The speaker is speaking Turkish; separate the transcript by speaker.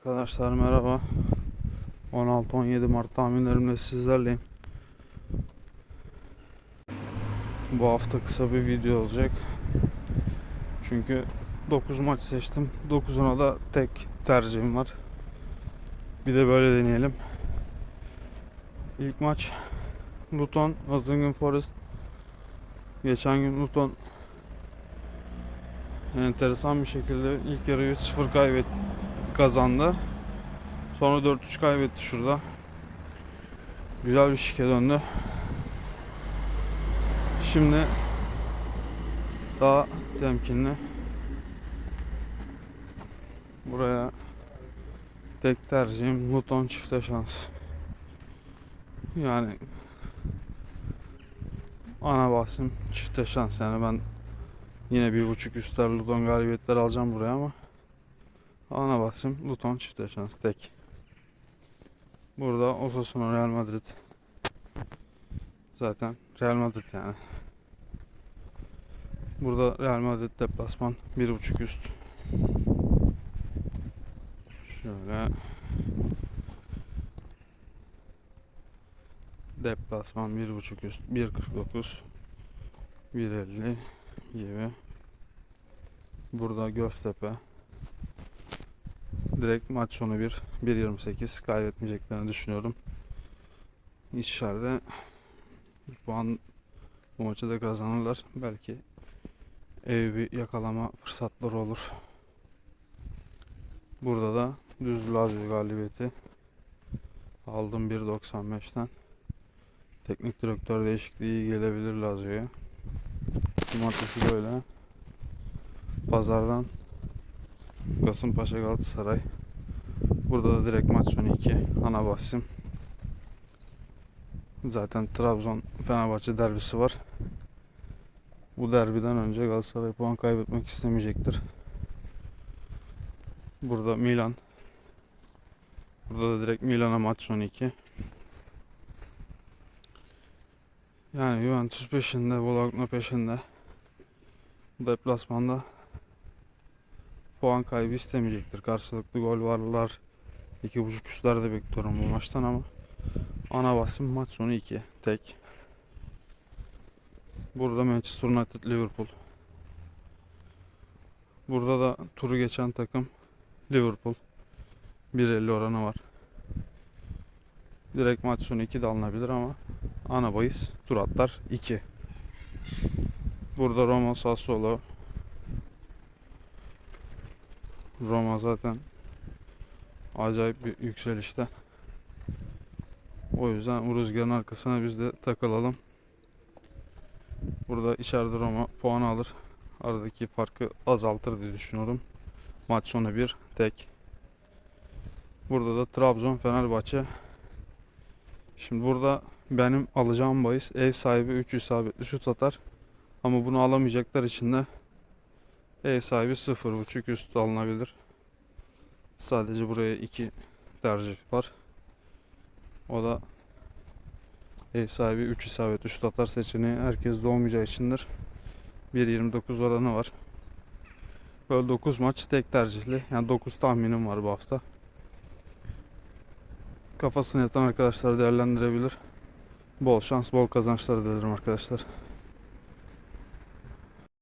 Speaker 1: Arkadaşlar merhaba. 16-17 Mart tahminlerimle sizlerleyim. Bu hafta kısa bir video olacak. Çünkü 9 maç seçtim. 9'una da tek tercihim var. Bir de böyle deneyelim. İlk maç Luton, Nottingham Forest. Geçen gün Luton enteresan bir şekilde ilk yarı 3-0 kaybetti kazandı. Sonra 4-3 kaybetti şurada. Güzel bir şike döndü. Şimdi daha temkinli. Buraya tek tercihim Luton çifte şans. Yani ana bahsim çifte şans yani ben yine bir buçuk üstler Luton galibiyetler alacağım buraya ama ana bahsim Luton çifte şans tek. Burada Osasuna Real Madrid. Zaten Real Madrid yani. Burada Real Madrid deplasman 1.5 üst. Şöyle deplasman 1.5 üst 1.49 1.50 gibi. Burada Göztepe direkt maç sonu 1 1.28 kaybetmeyeceklerini düşünüyorum. İçeride bir puan bu maçı da kazanırlar. Belki ev bir yakalama fırsatları olur. Burada da düz Lazio galibiyeti aldım 1.95'ten. Teknik direktör değişikliği gelebilir Lazio'ya. Cumartesi böyle. Pazardan Kasımpaşa Galatasaray. Burada da direkt maç sonu 2. Ana bahsim. Zaten Trabzon Fenerbahçe derbisi var. Bu derbiden önce Galatasaray puan kaybetmek istemeyecektir. Burada Milan. Burada da direkt Milan'a maç sonu 2. Yani Juventus peşinde, Bologna peşinde. Deplasmanda puan kaybı istemeyecektir. Karşılıklı gol varlar. 2.5 üstler de bekliyorum bu maçtan ama ana basım maç sonu 2 tek. Burada Manchester United Liverpool. Burada da turu geçen takım Liverpool. 1.50 oranı var. Direkt maç sonu 2 de alınabilir ama ana bahis tur atlar 2. Burada Roma Sassuolo Roma zaten acayip bir yükselişte. O yüzden rüzgarın arkasına biz de takılalım. Burada içeride Roma puan alır. Aradaki farkı azaltır diye düşünüyorum. Maç sonu bir tek. Burada da Trabzon Fenerbahçe. Şimdi burada benim alacağım bahis ev sahibi 3 isabetli şut atar. Ama bunu alamayacaklar için de ev sahibi 0.5 üstü alınabilir. Sadece buraya iki tercih var. O da ev sahibi 3 isabetli şut atar seçeneği herkes olmayacağı içindir. 1.29 oranı var. Böyle 9 maç tek tercihli. Yani 9 tahminim var bu hafta. Kafasını yatan arkadaşlar değerlendirebilir. Bol şans, bol kazançlar dilerim arkadaşlar.